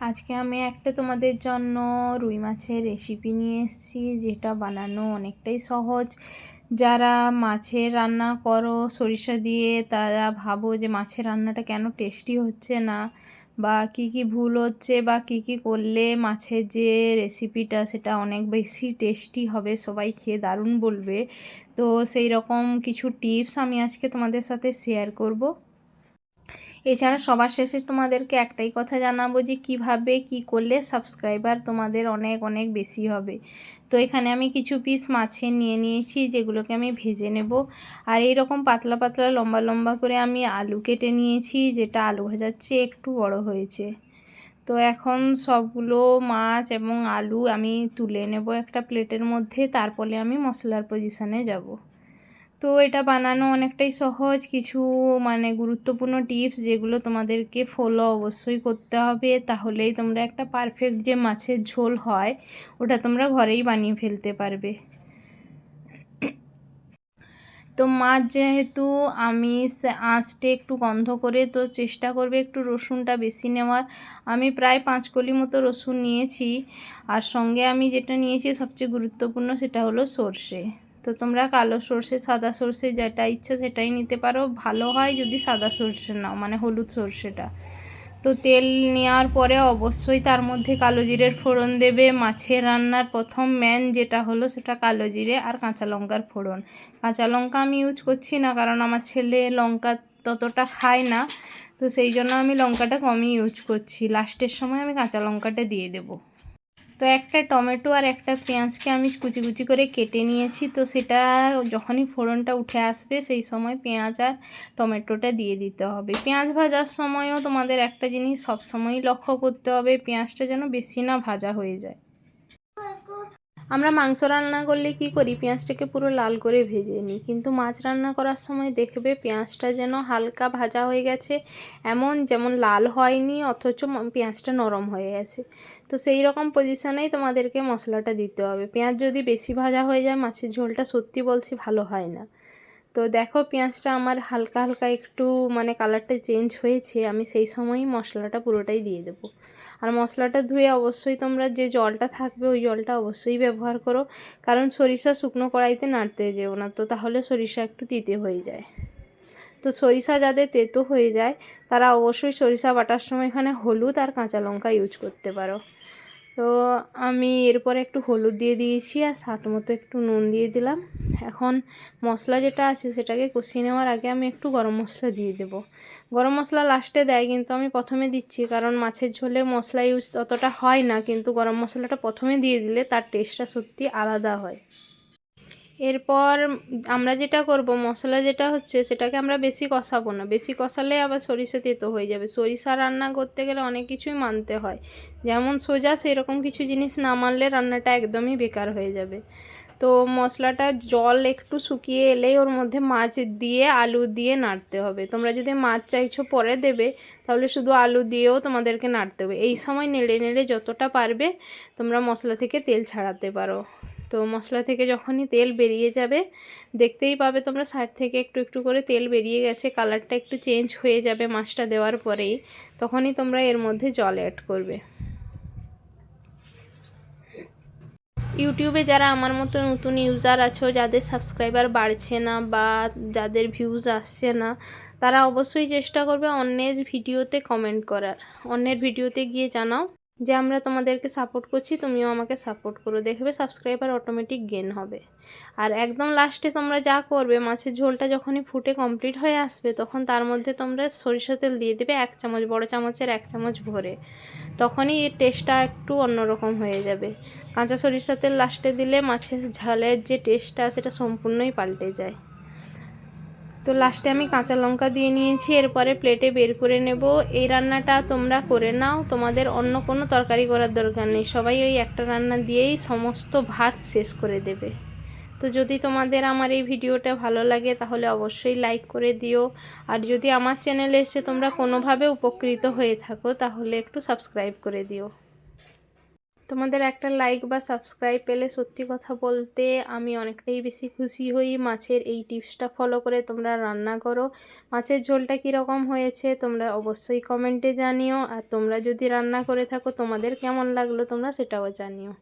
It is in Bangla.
আজকে আমি একটা তোমাদের জন্য রুই মাছের রেসিপি নিয়ে এসেছি, যেটা বানানো অনেকটাই সহজ। যারা মাছের রান্না করো, সরিষা দিয়ে তারা ভাবো যে মাছের রান্নাটা কেন টেস্টি হচ্ছে না, বা কি কি ভুল হচ্ছে, বা কি কি করলে মাছের যে রেসিপিটা সেটা অনেক বেশি টেস্টি হবে, সবাই খেয়ে দারুণ বলবে। তো সেই রকম কিছু টিপস আমি আজকে তোমাদের সাথে শেয়ার করব। এছাড়া সবার শেষে তোমাদেরকে একটাই কথা জানাব যে কীভাবে কি করলে সাবস্ক্রাইবার তোমাদের অনেক অনেক বেশি হবে। তো এখানে আমি কিছু পিস মাছের নিয়ে নিয়েছি যেগুলোকে আমি ভেজে নেব। আর এই রকম পাতলা পাতলা, লম্বা লম্বা করে আমি আলু কেটে নিয়েছি যেটা আলু ভাজার চেয়ে একটু বড় হয়েছে। তো এখন সবগুলো মাছ এবং আলু আমি তুলে নেব একটা প্লেটের মধ্যে, তারপরে আমি মশলার পজিশানে যাব। তো এটা বানানো অনেকটাই সহজ। কিছু মানে গুরুত্বপূর্ণ টিপস যেগুলো তোমাদেরকে ফলো অবশ্যই করতে হবে। তাহলেই তোমরা একটা পারফেক্ট যে মাছের ঝোল হয়, ওটা তোমরা ঘরেই বানিয়ে ফেলতে পারবে। তো মাছ যেহেতু আমি আঁচটে একটু গন্ধ করে, তো চেষ্টা করবে একটু রসুনটা বেশি নেওয়ার। আমি প্রায় পাঁচ কলি মতো রসুন নিয়েছি। আর সঙ্গে আমি যেটা নিয়েছি, সবচেয়ে গুরুত্বপূর্ণ সেটা হলো সর্ষে। তো তোমরা কালো সর্ষে, সাদা সর্ষে যেটা ইচ্ছা সেটাই নিতে পারো। ভালো হয় যদি সাদা সর্ষে নাও মানে হলুদ সর্ষেটা। তো তেল নেওয়ার পরে অবশ্যই তার মধ্যে কালো জিরের ফোড়ন দেবে। মাছের রান্নার প্রথম ম্যান যেটা হলো সেটা কালো জিরে আর কাঁচা লঙ্কার ফোড়ন। কাঁচা লঙ্কা আমি ইউজ করছি না কারণ আমার ছেলে লঙ্কা ততটা খায় না। তো সেই জন্য আমি লঙ্কাটা কমই ইউজ করছি। লাস্টের সময় আমি কাঁচা লঙ্কাটা দিয়ে দেবো। তো একটা টমেটো আর একটা পেঁয়াজকে আমি কুচি কুচি করে কেটে নিয়েছি। তো সেটা যখনই ফোড়নটা উঠে আসবে, সেই সময় পেঁয়াজ আর টমেটোটা দিয়ে দিতে হবে। পেঁয়াজ ভাজার সময়ও তোমাদের একটা জিনিস সবসময়ই লক্ষ্য করতে হবে, পেঁয়াজটা যেন বেশি না ভাজা হয়ে যায়। আমরা মাংস রান্না করলে কি করি? পেঁয়াজটাকে পুরো লাল করে ভেজে নিই। কিন্তু মাছ রান্না করার সময় দেখবে পেঁয়াজটা যেন হালকা ভাজা হয়ে গেছে, এমন যেমন লাল হয়নি, অথচ পেঁয়াজটা নরম হয়ে গেছে। তো সেই রকম পজিশনেই তোমাদেরকে মশলাটা দিতে হবে। পেঁয়াজ যদি বেশি ভাজা হয়ে যায়, মাছের ঝোলটা সত্যি বলছি ভালো হয় না। তো দেখো পেঁয়াজটা আমার হালকা হালকা একটু মানে কালারটা চেঞ্জ হয়েছে, আমি সেই সময়ই মশলাটা পুরোটাই দিয়ে দেবো। আর মশলাটা ধুয়ে অবশ্যই তোমরা যে জলটা থাকবে ওই জলটা অবশ্যই ব্যবহার করো, কারণ সরিষা শুকনো কড়াইতে নাড়তে যেও না, তো তাহলে সরিষা একটু তিতে হয়ে যায়। তো সরিষা যাদের তেতো হয়ে যায়, তারা অবশ্যই সরিষা বাটার সময় এখানে হলুদ আর কাঁচা লঙ্কা ইউজ করতে পারো। তো আমি এরপরে একটু হলুদ দিয়ে দিয়েছি আর স্বাদ মতো একটু নুন দিয়ে দিলাম। এখন মশলা যেটা আছে সেটাকে কষিয়ে নেওয়ার আগে আমি একটু গরম মশলা দিয়ে দেব। গরম মশলা লাস্টে দেয় কিন্তু আমি প্রথমে দিচ্ছি কারণ মাছের ঝোলে মশলা ইউজ অতটা হয় না, কিন্তু গরম মশলাটা প্রথমে দিয়ে দিলে তার টেস্টটা সত্যি আলাদা হয়। এরপর আমরা যেটা করব, মশলা যেটা হচ্ছে সেটাকে আমরা বেশি কষাবো না। বেশি কষালে আবার সরিষা তেতো হয়ে যাবে। সরিষা রান্না করতে গেলে অনেক কিছুই মানতে হয়। যেমন সোজা সেরকম কিছু জিনিস না মানলে রান্নাটা একদমই বেকার হয়ে যাবে। তো মশলাটা জল একটু শুকিয়ে এলেই ওর মধ্যে মাছ দিয়ে আলু দিয়ে নাড়তে হবে। তোমরা যদি মাছ চাইছো পরে দেবে, তাহলে শুধু আলু দিয়েও তোমাদেরকে নাড়তে হবে। এই সময় নেড়ে নেড়ে যতটা পারবে তোমরা মশলা থেকে তেল ছাড়াতে পারো। তো মশলা থেকে যখনই তেল বেরিয়ে যাবে, দেখতেই পাবে তোমরা সাইড থেকে একটু একটু করে তেল বেরিয়ে গেছে, কালারটা একটু চেঞ্জ হয়ে যাবে মাছটা দেওয়ার পরেই, তখনই তোমরা এর মধ্যে জল অ্যাড করবে। ইউটিউবে যারা আমার মতো নতুন ইউজার আছো, যাদের সাবস্ক্রাইবার বাড়ছে না বা যাদের ভিউজ আসছে না, তারা অবশ্যই চেষ্টা করবে অন্যের ভিডিওতে কমেন্ট করার। অন্যের ভিডিওতে গিয়ে জানাও। যে আমরা তোমাদেরকে সাপোর্ট করছি, তুমিও আমাকে সাপোর্ট করো দেখবে সাবস্ক্রাইবার অটোমেটিক গেন হবে। আর একদম লাস্টে তোমরা যা করবে, মাছের ঝোলটা যখনই ফুটে কমপ্লিট হয়ে আসবে, তখন তার মধ্যে তোমরা সরিষা তেল দিয়ে দেবে এক চামচ, বড় চামচের এক চামচ ভরে। তখনই এর টেস্টটা একটু অন্যরকম হয়ে যাবে। কাঁচা সরিষা তেল লাস্টে দিলে মাছের ঝালের যে টেস্টটা সেটা সম্পূর্ণই পাল্টে যায়। তো লাস্টে আমি কাঁচা লঙ্কা দিয়ে নিয়েছি, এরপরে প্লেটে বের করে নেব। এই রান্নাটা তোমরা করে নাও, তোমাদের অন্য কোনো তরকারি করার দরকার নেই। সবাই ওই একটা রান্না দিয়েই সমস্ত ভাত শেষ করে দেবে। তো যদি তোমাদের আমার এই ভিডিওটা ভালো লাগে, তাহলে অবশ্যই লাইক করে দিও। আর যদি আমার চ্যানেলে এসে তোমরা কোনোভাবে উপকৃত হয়ে থাকো, তাহলে একটু সাবস্ক্রাইব করে দিও। তোমাদের একটা লাইক বা সাবস্ক্রাইব পেলে সত্যি কথা বলতে আমি অনেকটাই বেশি খুশি হই। মাছের এই টিপসটা ফলো করে তোমরা রান্না করো। মাছের ঝোলটা কীরকম হয়েছে তোমরা অবশ্যই কমেন্টে জানিও। আর তোমরা যদি রান্না করে থাকো তোমাদের কেমন লাগল তোমরা সেটাও জানিও।